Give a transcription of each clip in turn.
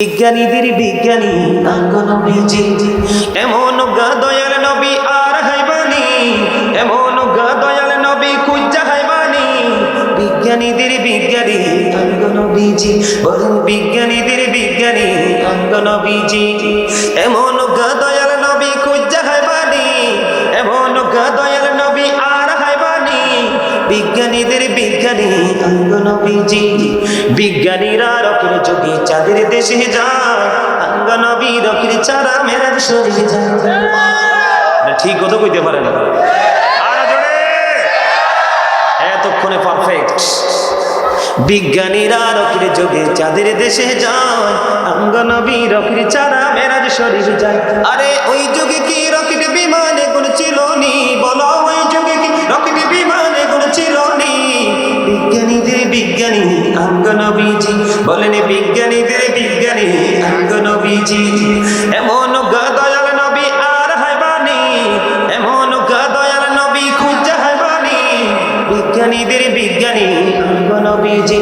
বিজ্ঞানীদের বিজ্ঞানী নবীজি এমন গা দয়াল নবী আর হাইবানি এমন গা দয়াল নবী কুজ্জা হাইবানি বিজ্ঞানীদের বিজ্ঞানী অঙ্গ নবীজি বলেন বিজ্ঞানীদের বিজ্ঞানী অঙ্গ নবীজি এমন গা বিজ্ঞানীরা রকের চাঁদের দেশে রকের চারা ঠিক কইতে পারে না। এতক্ষণে পারফেক্ট বিজ্ঞানীরা রকের যোগে চাঁদের দেশে যায়। অঙ্গ নবী রকের চারা মেরাজ শরীর যায়। আরে, ওই যুগে কি রকেট বিমানে গুণ ছিল নি? বলো বিজ্ঞানী, অঙ্গ নবীজি। বলেন বিজ্ঞানীদের বিজ্ঞানী অঙ্গ নবীজি। এমন গা দয়াল নবী আর হাইবানি এমন গা দয়াল নবী খুঁজা হাইবানি বিজ্ঞানীদের বিজ্ঞানী অঙ্গ নবীজি।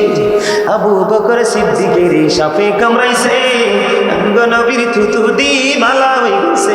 আবু বকর সিদ্দিকের সাপে কামড়াইছে, অঙ্গ নবীর থুতু দি মালা হয়ে গেছে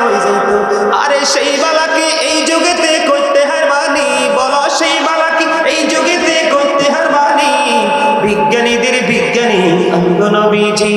হয়ে যাইত আরে সেই বালাকে এই যুগেতে করতে হারবানি বলো সেই বালাকে এই যুগেতে করতে হারবানি বিজ্ঞানীদের বিজ্ঞানী অঙ্গ নবীজি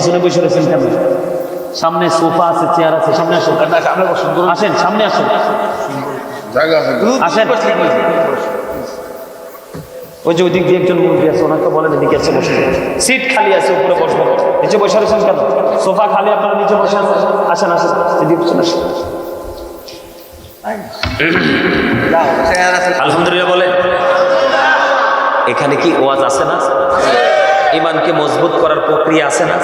পিছনে বসে রয়েছেন কেন সামনে সোফা আছে চেয়ার আছে সামনে আসুন। আসেন সামনে আসুন। জায়গা আছে। আসেন। ওই যে ওইদিক দিয়ে একজন মুরগি আছে ওনাকে বলেন এদিকে আছে বসে সিট খালি আছে উপরে বসবো। নিচে বসে রয়েছেন কেন? সোফা খালি আপনারা নিচে বসে আছেন? আসেন আসেন। এদিকে বসেন আসেন। আলহামদুলিল্লাহ বলে এখানে কি ওয়াজ আছে না? ইমানকে মজবুত করার প্রক্রিয়া আছে না?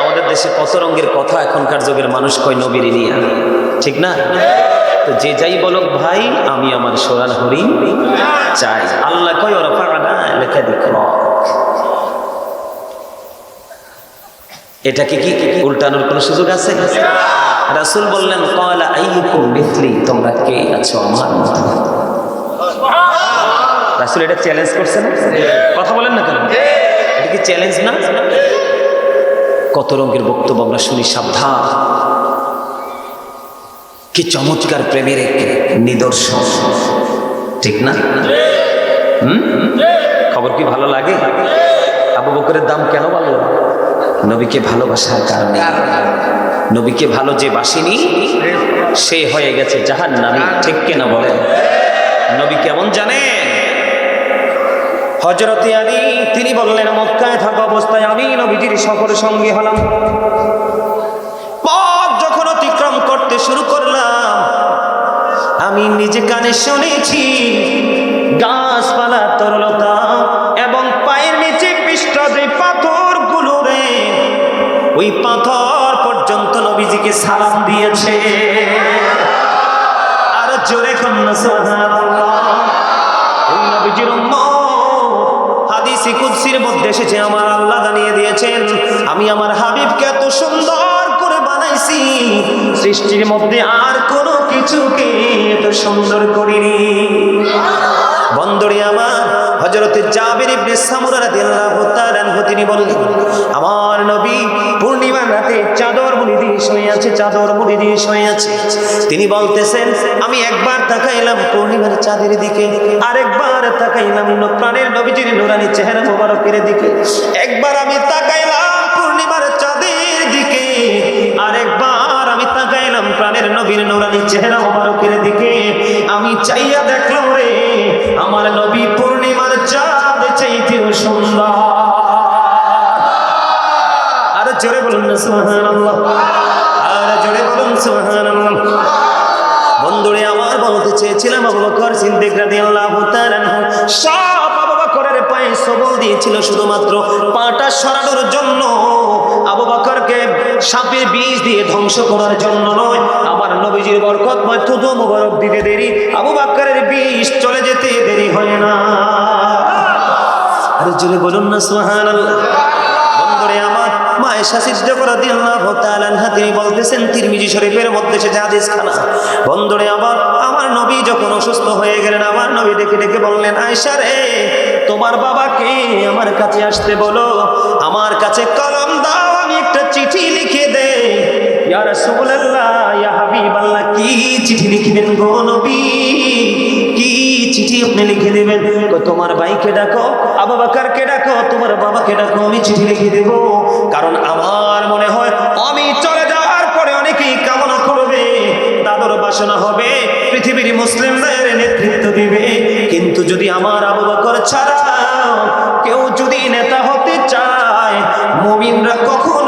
আমাদের দেশে কত রঙের কথা এখনকার যুগের মানুষ কয়, নবীর নিয়ে ঠিক না? তো যে যাই বলক, ভাই, আমি আমার সোনার হরি চাই। আল্লাহ কয় ওরা পারা না লেখা দিক এটাকে কি উল্টানোর কোনো সুযোগ আছে? রাসুল বললেন কয়লা আইকুম মিথলি। তোমরা কে? আছো আমার মতো। রাসুল এটা চ্যালেঞ্জ করছে না? কথা বলেন না কেন? এটা কি চ্যালেঞ্জ না? কত রঙের বক্তব্য আমরা শুনি, সাবধান। কি চমৎকার প্রেমের এক নিদর্শন। ঠিক না? হুম? খবর কি ভালো লাগে? আবু বকরের দাম কেন বলল নবীকে ভালোবাসার কারণে। নবীকে ভালো যে বাসিনি, সে হয়ে গেছে জাহান নামি ঠিক কেনা বলেন? নবী কেমন জানে? হজরতে আলী, তিনি বললেন, মক্কায় থাকা অবস্থায় আমি নবীজির সফর সঙ্গে হলাম। পথ যখন অতিক্রম করতে শুরু করলাম, আমি নিজে কানে শুনেছি, গাছপালা তরলতা এবং পায়ের নিচে পৃষ্ঠ যে পাথরগুলো রে, ওই পাথর পর্যন্ত নবীজিকে সালাম দিয়েছে। আর জোরে কন্যা ওই নবীজির উম্মত হাদিসে কুদসির মধ্যে এসেছে, আমার আল্লাহ জানিয়ে দিয়েছেন, আমি আমার হাবিবকে এত সুন্দর করে বানাইছি, সৃষ্টির মধ্যে আর কোনো কিছুকে এত সুন্দর করিনি। বন্দরে আমার হজরতে জাবির ইবনে সামুরা রাদিয়াল্লাহু তাআলা তিনি বললেন, আমার নবী পূর্ণিমার রাতে চাদর মুড়ি দিয়ে শুয়ে আছে, চাদর মুড়ি দিয়ে শুয়ে আছে। তিনি বলতেছেন, আমি একবার তাকাইলাম পূর্ণিমার চাঁদের দিকে, আরেকবার তাকাইলাম প্রাণের নবীজির নুরানি চেহারা মোবারকের দিকে। একবার আমি তাকাইলাম পূর্ণিমার চাঁদের দিকে, আরেকবার আমি তাকাইলাম প্রাণের নবী নবীর নুরানি চেহারা মোবারকের দিকে। আমি চাইয়া দেখলাম রে আমার নবী পূর্ণিমার চাঁদ চাইতেও সুন্দর। আর জোরে বলুন না, সুবহানাল্লাহ। আর জোরে বলুন, সুবহানাল্লাহ। বন্ধুরে, আমার বলতে চেয়েছিলাম আবু বকর সিদ্দিক রাদিয়াল্লাহু তাআলা সব আবু পায়ে সবল দিয়েছিল শুধুমাত্র পাটা সরানোর জন্য। আবু বকরকে সাপের বিষ দিয়ে ধ্বংস করার জন্য নয়। আমার নবীজির বরকতময় থুতু মুবারক দিতে দেরি। আবু বকরের বিষ চলে যেতে দেরি হয় না। আরে জোরে বলুন না, সুবহানাল্লাহ। বন্ধুরে আনহা, তিনি বলতেছেন, তিরমিজি শরীফের মধ্যে সে হাদিস খানা বন্ধুরে আমার আমার নবী যখন অসুস্থ হয়ে গেলেন, আমার নবী ডেকে ডেকে বললেন, আয়েশা রে, তোমার বাবাকে আমার কাছে আসতে বলো। আমার কাছে কলম দাও চিঠি লিখে দে। তোমার ভাইকে ডাকো ডাকো, তোমার বাবাকে ডাকো, আমি চিঠি লিখে কারণ আমার মনে হয়, আমি চলে যাওয়ার পরে অনেকেই কামনা করবে, দাদর বাসনা হবে, পৃথিবীর মুসলিমদের নেতৃত্ব দিবে। কিন্তু যদি আমার আবু বকর ছাড়া কেউ যদি নেতা হতে চায়, মুমিনরা কখনোই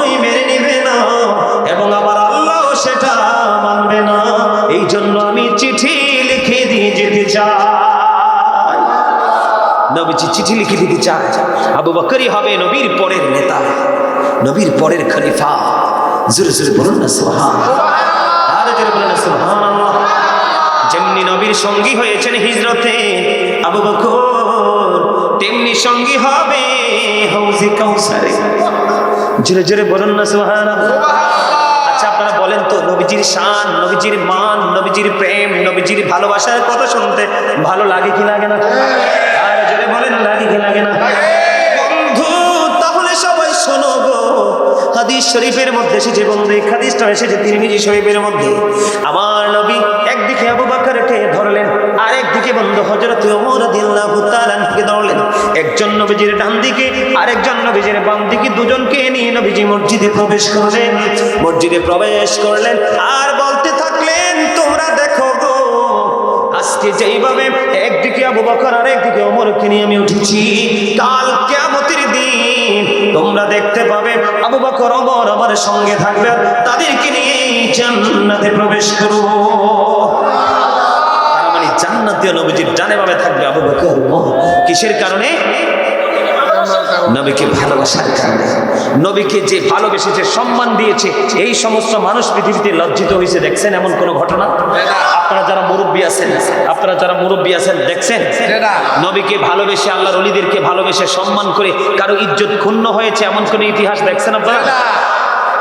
নবীজি চিঠি লিখে দিতে চায় আবু বকরই হবে নবীর পরের নেতা। নবীর পরের খলিফা। জোরে জোরে বলুন না সুবহান আরে জোরে বলুন না সুবহানাল্লাহ। যেমনি নবীর সঙ্গী হয়েছেন হিজরতে আবু বকর তেমনি সঙ্গী হবে হৌজি কাউসারে। জোরে জোরে বলুন না সুবহানাল্লাহ। আচ্ছা আপনারা বলেন তো নবীজির শান নবীজির মান নবীজির প্রেম নবীজির ভালোবাসার কথা শুনতে ভালো লাগে কি লাগে না? জোরে বলেন লাগে কি লাগে না সবাই শোনো গো। হাদিস শরীফের মধ্যে এসেছে বন্ধু, এই হাদিসটা এসেছে তিরমিজি শরীফের মধ্যে। আমার নবী একদিকে ধরলেন আর একদিকে বন্ধু হযরত ওমর রাদিয়াল্লাহু তাআলা কে ধরলেন। একজন নবীজির ডান দিকে, আরেকজন নবীজির বাম দিকে দুজনকে নিয়ে নবীজি মসজিদে প্রবেশ করলেন। মসজিদে প্রবেশ করলেন। আর বলতে থাকলেন, তোমরা দেখো গো, আজকে যেইভাবে আবু বকর আর একদিকে ওমরকে নিয়ে আমি উঠেছি। কাল কেমতির দিন তোমরা দেখতে পাবে আবু বকর, ওমর আমার সঙ্গে থাকবে, তাদেরকে নিয়ে জান্নাতে প্রবেশ করব মানে জান্নাতীয় নবীজির ডানে ভাবে থাকবে আবু বকর কিসের কারণে? নবীকে ভালোবাসার কারণে নবীকে যে ভালোবেসেছে সম্মান দিয়েছে এই সমস্ত মানুষ পৃথিবীতে লজ্জিত হয়েছে। দেখছেন এমন কোনো ঘটনা? আপনারা যারা মুরব্বী আছেন আপনারা যারা মুরব্বী আছেন দেখছেন। নবীকে ভালোবেসে আল্লাহর অলিদেরকে ভালোবেসে সম্মান করে কারও ইজ্জত ক্ষুণ্ণ হয়েছে এমন কোনো ইতিহাস দেখছেন আপনারা?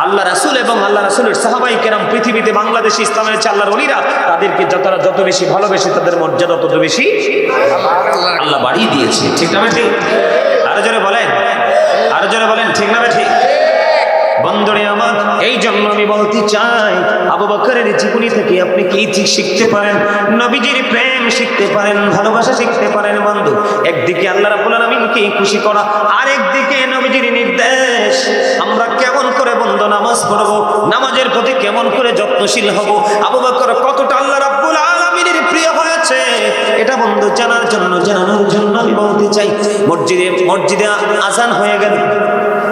আল্লাহ রাসুল এবং আল্লাহ রাসুলের সাহাবাই কেরাম পৃথিবীতে বাংলাদেশে ইসলামের চেয়ে আল্লাহর অলিরা তাদেরকে যতটা যত বেশি ভালোবেসে তাদের মর্যাদা তত বেশি আল্লাহ বাড়িয়ে দিয়েছে। ঠিক না আরও জোরে বলেন। আরও জোরে বলেন, ঠিক না ঠিক? বন্ধুরে আমার, এই জন্য আমি বলতে চাই, আবু বকরের জীবনী থেকে আপনি কি ঠিক শিখতে পারেন? নবীজির প্রেম শিখতে পারেন, ভালোবাসা শিখতে পারেন, বন্ধু। একদিকে আল্লাহ রাব্বুল আলামিনকে খুশি করা, আরেকদিকে নবীজির নির্দেশ। আমরা কেমন করে বন্ধু নামাজ পড়ব, নামাজের প্রতি কেমন করে যত্নশীল হব? আবু বকর কতটা আল্লাহ এটা বন্ধু, জানার জন্য, জানানোর জন্য আমি বলতে চাই, মসজিদে মসজিদে আসান হয়ে গেল।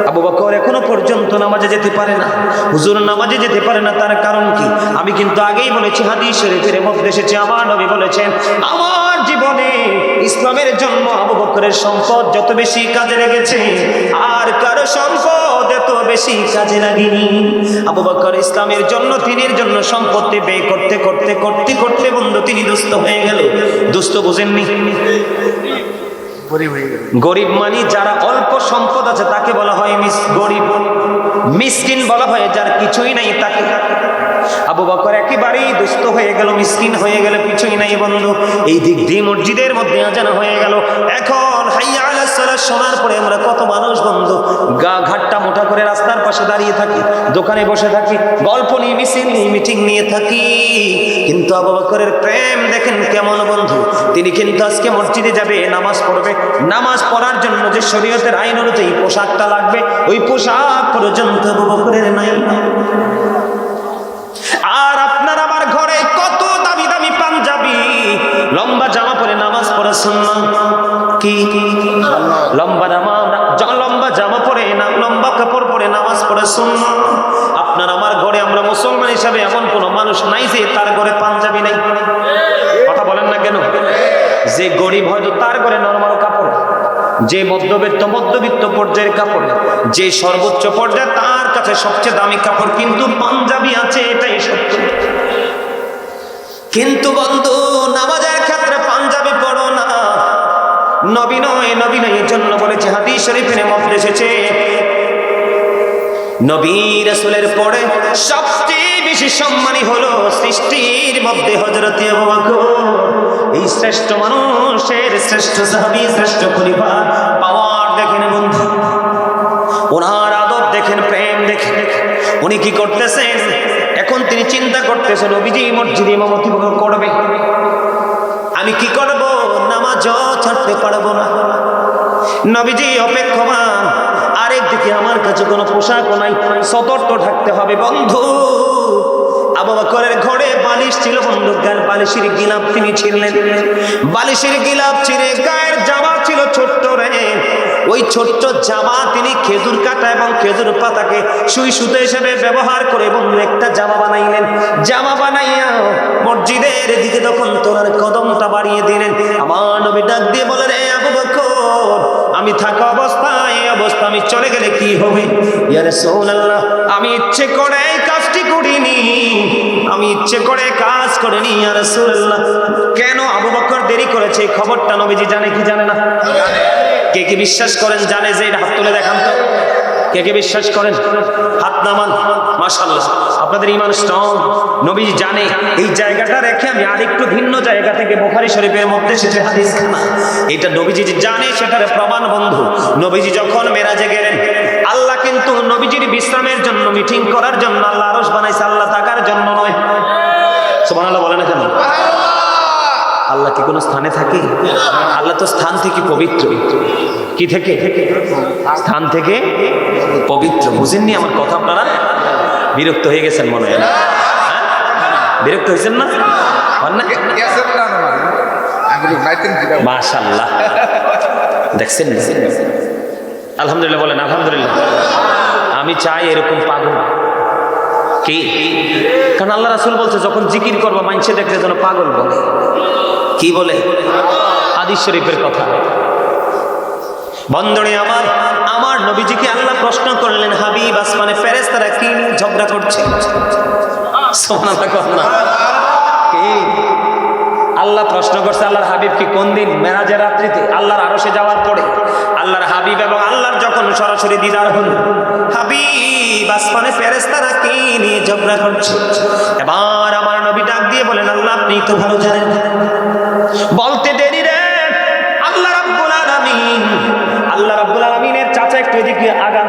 আবু বকর এখনও পর্যন্ত নামাজে যেতে পারে না। হুজুর নামাজে যেতে পারে না, তার কারণ কি? আমি কিন্তু আগেই বলেছি, হাদিস শরীফের মধ্যে এসেছে, আমার নবী বলেছেন, আমার জীবনে ইসলামের জন্ম আবু বকরের সম্পদ যত বেশি কাজে লেগেছে, আর কারও সম্পদ এত বেশি কাজে লাগেনি। আবু বকর ইসলামের জন্য, তিনের জন্য সম্পত্তি ব্যয় করতে করতে করতে করতে বন্ধু, তিনি দুস্থ হয়ে গেল। দুস্থ বুঝেননি? গরিব মানি যারা অল্প সম্পদ আছে তাকে বলা হয় মিস গরিব। মিসকিন বলা হয় যার কিছুই নাই তাকে। আবু বকর একেবারেই দুস্থ হয়ে গেল মিসকিন হয়ে গেল কিছুই নাই বন্ধু। এই দিক দিয়ে মসজিদের মধ্যে আজানা হয়ে গেল। এখন হাইয়া আলোচনা শোনার পরে আমরা কত মানুষ বন্ধু। গা ঘাটটা মোটা করে রাস্তার পাশে দাঁড়িয়ে থাকি, দোকানে বসে থাকি, গল্প নিয়ে, মিছিল নিয়ে, মিটিং নিয়ে থাকি। কিন্তু আবাবাকরের প্রেম দেখেন কেমন বন্ধু। তিনি কিন্তু আজকে মসজিদে যাবে, নামাজ পড়বে। নামাজ পড়ার জন্য যে শরীয়তের আইন অনুযায়ী পোশাকটা লাগবে, ওই পোশাক পর্যন্ত আবাবাকরের নাই। আর আপনার আমার ঘরে কত দামি দামি পাঞ্জাবি, লম্বা জামা পরে না জ- লম্বা জামা পরে না, লম্বা কাপড় পরে নামাজ পড়ে সুন্না আপনার আমার ঘরে আমরা মুসলমান হিসাবে এমন কোন মানুষ নাই যে তার ঘরে পাঞ্জাবি নাই। কথা বলেন না কেন? যে গরিব হয়তো তার ঘরে নর্মাল কাপড়, যে মধ্যবিত্ত মধ্যবিত্ত পর্যায়ের কাপড়, যে সর্বোচ্চ পর্যায়ে তার কাছে সবচেয়ে দামি কাপড় কিন্তু পাঞ্জাবি আছে, এটাই সত্য। কিন্তু বন্ধু নবী নয় নবী নয় এর জন্য বলেছে হাদিস শরীফের মধ্যে এসেছে। নবী রাসূলের পরে সবচেয়ে বেশি সম্মানী হলো সৃষ্টির মধ্যে বকর। এই শ্রেষ্ঠ মানুষের শ্রেষ্ঠ সাহাবী, শ্রেষ্ঠ খলিফা পাওয়ার দেখেন বন্ধু, ওনার আদব দেখেন, প্রেম দেখেন। উনি কি করতেছেন? এখন তিনি চিন্তা করতেছেন অভিজি মসজিদে ইমামতি করবে। আমি কি করব? নামাজও ছাড়তে পারব না। নবীজি অপেক্ষমান আরেকদিকে আমার কাছে কোনো পোশাকও নাই, সতর্ক থাকতে হবে বন্ধু। আবু বকরের ঘরে বালিশ ছিল বন্ধু গায়ের বালিশের গিলাপ তিনি ছিলেন। বালিশের গিলাপ ছিঁড়ে গায়ের জামা ছিল ছোট্ট রে। ওই ছোট্ট জামা তিনি খেজুর কাটা এবং খেজুর পাতাকে সুই সুতো হিসেবে ব্যবহার করে বন্ধু একটা জামা বানাইলেন। জামা বানাইয়া মসজিদের দিকে তখন তোরার কদমটা বাড়িয়ে দিলেন। আমার নবী ডাক দিয়ে বলে, রে আবু বকর, আমি থাকা অবস্থায়, এই অবস্থা আমি চলে গেলে কি হবে? ইয়া রাসূলুল্লাহ, আমি ইচ্ছে করে কাজটি করিনি। আমি ইচ্ছে করে কাজ করিনি, ইয়া রাসূলুল্লাহ। কেন আবু বকর দেরি করেছে? খবরটা নবীজি জানে কি জানে না? কে কি বিশ্বাস করেন জানে যে এটা হাত তুলে দেখান তো? কে কে বিশ্বাস করেন? হাত নামান মাশাল্লাহ আপনাদের ইমান স্ট্রং নবী জানে। এই জায়গাটা রেখে আমি আরেকটু ভিন্ন জায়গা থেকে বোখারি শরীফের মধ্যে সেটা হাদিস খানা। এটা নবীজি জানে, সেটার প্রমাণ বন্ধু। নবীজি যখন মেরাজে গেলেন, আল্লাহ কিন্তু নবীজির বিশ্রামের জন্য, মিটিং করার জন্য, আল্লাহ আরস বানাইছে, আল্লাহ থাকার জন্য নয়। সুবহানাল্লাহ বলে না কেন? আল্লাহ কি কোনো স্থানে থাকে? আল্লাহ তো স্থান থেকে পবিত্র। কি থেকে? স্থান থেকে পবিত্র। বুঝেননি আমার কথা আপনারা? বিরক্ত হয়ে গেছেন মনে হয় না? হ্যাঁ? বিরক্ত হয়েছেন না? মাশাল্লাহ দেখছেন? আলহামদুলিল্লাহ বলেন, আলহামদুলিল্লাহ। আমি চাই এরকম পাগল। কি? কারণ আল্লাহ রাসুল বলছে, যখন জিকির করবা মাইনসে দেখলে যেন পাগল বলে। কি বলে? হাদিস শরীফের কথা। বন্ধনে আমার আমার নবীজিকে আল্লাহ প্রশ্ন করলেন, হাবিব, আসমানে ফেরেস্তারা কি ঝগড়া করছে? আল্লাহ প্রশ্ন করছে, আল্লাহর হাবিব কি কোন দিন মেরাজের রাত্রিতে আল্লাহর আরশে যাওয়ার পরে আল্লাহর হাবিব এবং আল্লাহর যখন সরাসরি দিদার হল, হাবিব আসমানে ফেরেস্তারা কি নিয়ে ঝগড়া করছে? এবার আমার নবী ডাক দিয়ে বলেন, আল্লাহ আপনি তো ভালো জানেন। বলতে দেরি রে। আল্লাহ রাব্বুল আলামিন। আল্লাহ রাব্বুল আলামিনের চাচা একটু এদিকে আগান।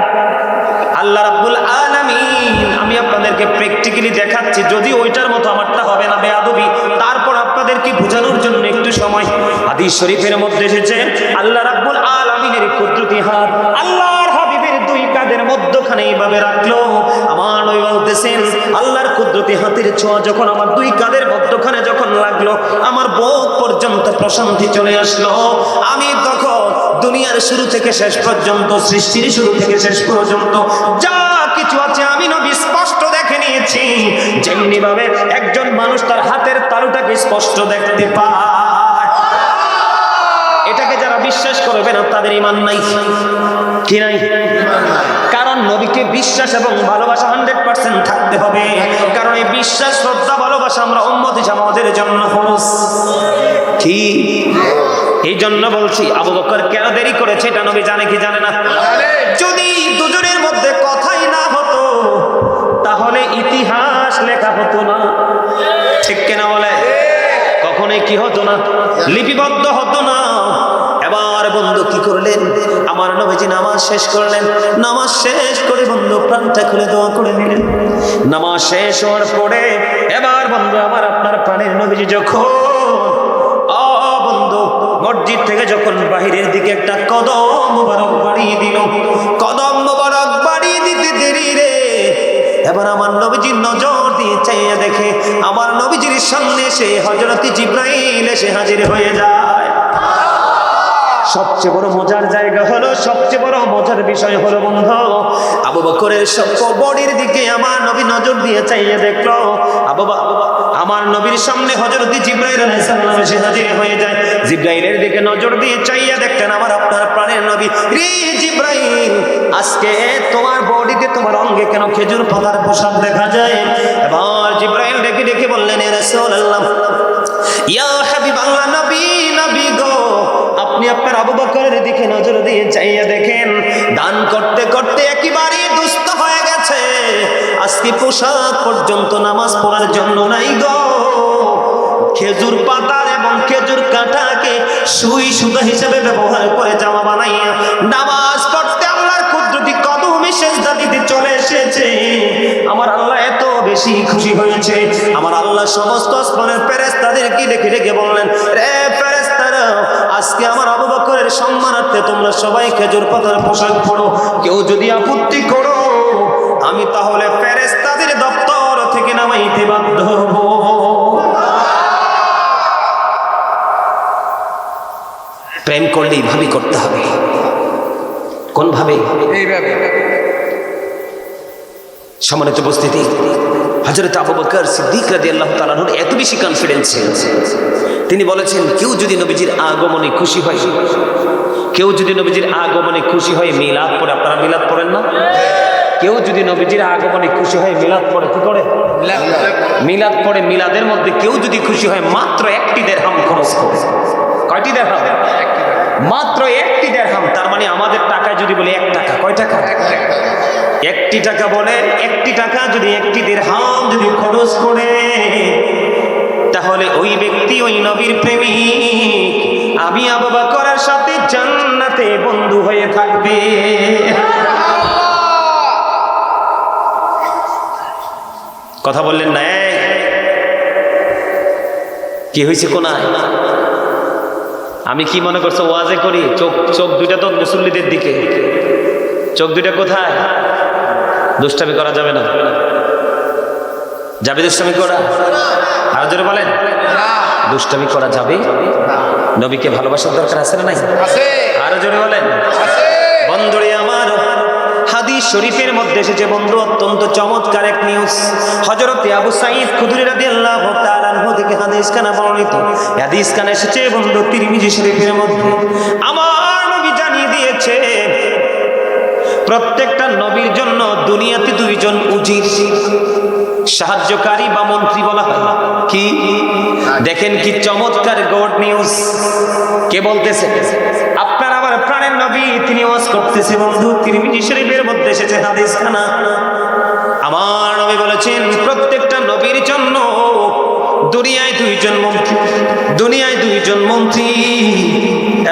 আল্লাহ রাব্বুল আলামিন, আমি আপনাদেরকে প্র্যাকটিক্যালি দেখাচ্ছি, যদি ওইটার মতো আমারটা হবে না, বেয়াদবি, তারপর আপনাদেরকে বোঝানোর জন্য একটু সময়? হাদিস শরীফের মধ্যে এসেছে, আল্লাহ রাব্বুল আলামিনের কুদরতি হাত আল্লাহর হাবিবের দুই কাদের মধ্যখানে এইভাবে রাখল। আমার নবী বলতেছেন, আল্লাহর কুদরতি হাতের ছোঁয়া যখন আমার দুই কাদের মধ্যখানে যখন লাগল, আমার বোধ পর্যন্ত প্রশান্তি চলে আসলো। আমি তখন দুনিয়ার শুরু থেকে শেষ পর্যন্ত, সৃষ্টির শুরু থেকে শেষ পর্যন্ত যা কিছু আছে আমি নবী স্পষ্ট দেখে নিয়েছি। যেমনি ভাবে একজন মানুষ তার হাতের তালুটাকে স্পষ্ট দেখতে পায় এটাকে যারা করবে না, তাদের ইমান নাই। কি নাই? কারণ নবীকে বিশ্বাস এবং ভালোবাসা হান্ড্রেড পার্সেন্ট থাকতে হবে। কারণ এই বিশ্বাস, শ্রদ্ধা, ভালোবাসা আমরা উন্মত হিসাবে জন্য ফরজ। কি? এই জন্য বলছি, আবু বকর কেন দেরি করেছে এটা নবী জানে কি জানে না? যদি দুজনের মধ্যে কথাই না হতো, তাহলে ইতিহাস লেখা হতো না। ঠিক কেনা বলে? কখনোই কি হতো না? লিপিবদ্ধ কি করলেন? আমার নবীজি নামাজ শেষ করলেন। নামাজ শেষ করে বন্ধু প্রাণটা খুলে দোয়া করে নিলেন। নামাজ শেষ হওয়ার পরে এবার বন্ধু আমার আপনার প্রাণের নবীজি যখন মসজিদ থেকে যখন বাহিরের দিকে একটা কদম মোবারক বাড়িয়ে দিল। কদম মোবারক বাড়িয়ে দিতে দেরি রে। এবার আমার নবীজির নজর দিয়ে চাইয়া দেখে, আমার নবীজির সামনে সে হজরতি জিব্রাইল এসে হাজির হয়ে যায়। সবচেয়ে বড় মজার জায়গা হলো, সবচেয়ে বড় মজার বিষয় হলো বন্ধু, আবু বকরের সব বডির দিকে আমার নবী নজর দিয়ে চাইয়ে দেখল। আবু আমার নবীর সামনে হজরত জিব্রাইল আলাইহিস সালাম এসে হাজির হয়ে যায়। জিব্রাইলের দিকে নজর দিয়ে চাইয়া দেখতেন আমার আপনার প্রাণের নবী। রে জিব্রাইল, আজকে তোমার বডিতে তোমার অঙ্গে কেন খেজুর পাতার পোশাক দেখা যায়? এবার জিব্রাইল ডেকে ডেকে বললেন রাসূলুল্লাহ, ইয়া আপনার আবু বকরের দিকে নজর দিয়ে চাইয়া দেখেন। দান করতে করতে একেবারে দুস্থ হয়ে গেছে। আজকে পোশাক পর্যন্ত নামাজ পড়ার জন্য নাই গো। খেজুর পাতার এবং খেজুর কাঁটাকে সুই সুতা হিসেবে ব্যবহার করে জামা বানাইয়া নামাজ পড়তে আল্লাহর কুদরতি কদমে সেজদা দিতে চলে এসেছে। আমার আল্লাহ এত বেশি খুশি হয়েছে। আমার আল্লাহ সমস্ত আসমানের ফেরেশতাদেরকে ডেকে ডেকে বললেন, রে আজকে আমার আবু বকরের সম্মানার্থে তোমরা সবাই খেজুর পাতার পোশাক পরো কেউ যদি আপত্তি করো আমি তাহলে ফেরেশতাদের দপ্তর থেকে নামাইতে বাধ্য হব। প্রেম করলে এইভাবে করতে হবে। কোন ভাবে এইভাবে। সম্মানিত উপস্থিতি হজরত আবু বকর সিদ্দিক রাজি আল্লাহ এত বেশি কনফিডেন্স ছিল তিনি বলেছেন, কেউ যদি নবীজির আগমনে খুশি হয়, কেউ যদি নবীজির আগমনে খুশি হয়, মিলাদ পড়ে। আপনারা মিলাদ পড়েন না? কেউ যদি নবীজির আগমনে খুশি হয়, মিলাদ পড়ে, কি করে? মিলাদ পড়ে মিলাদের মধ্যে কেউ যদি খুশি হয়, মাত্র একটি দেড়হাম খরচ করে। কয়টি দেড়হাম? মাত্র একটি দেড়হাম, তার মানে আমাদের টাকায় যদি বলি এক টাকা, কয় টাকা? একটি টাকা বলে একটি টাকা, যদি একটি দেড়হাম যদি খরচ করে তাহলে ওই ব্যক্তি, ওই নবীর প্রেমিক আমি আবু করার সাথে জান্নাতে বন্ধু হয়ে থাকবে। কথা বললেন না? কি হয়েছে কোনায়? আমি কি মনে করছ ওয়াজে করি? চোখ চোখ দুইটা তো মুসল্লিদের দিকে। চোখ দুইটা কোথায়? দুষ্টামি করা যাবে না। যাবে দুষ্টামি করা? আর জোরে বলেন। দুষ্টামি করা যাবে? নবীকে ভালোবাসার দরকার আছে না নাই? আরও জোরে বলেন। আছে। বন্ধুরে আমার হাদিস শরীফের মধ্যে এসেছে বন্ধু অত্যন্ত চমৎকার এক নিউজ হযরত আবু সাঈদ খুদরি রাদিয়াল্লাহু তাআলা থেকে হাদিস খানা বর্ণিত। হাদিস খানা এসেছে বন্ধু তিরমিজি শরীফের মধ্যে। আমার নবী জানিয়ে দিয়েছে প্রত্যেকটা নবীর জন্য দুনিয়াতে দুইজন উজির। সাহায্যকারী বা মন্ত্রী বলা হয়। কি? দেখেন কি চমৎকার গড নিউজ কে বলতেছে? আপনার আবার প্রাণের নবী, তিনি ওয়াজ করতেছে বন্ধু তিরমিজি শরীফের মধ্যে এসেছে হাদিস খানা আমার নবী বলেছেন, প্রত্যেকটা নবীর জন্য দুনিয়ায় দুইজন মন্ত্রী, দুনিয়ায় দুইজন মন্ত্রী,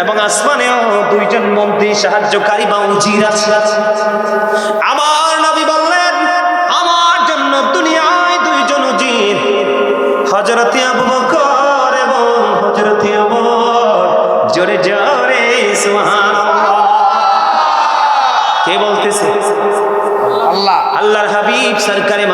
এবং আসমানেও দুইজন মন্ত্রী, সাহায্যকারী বা উজির আছে। আমার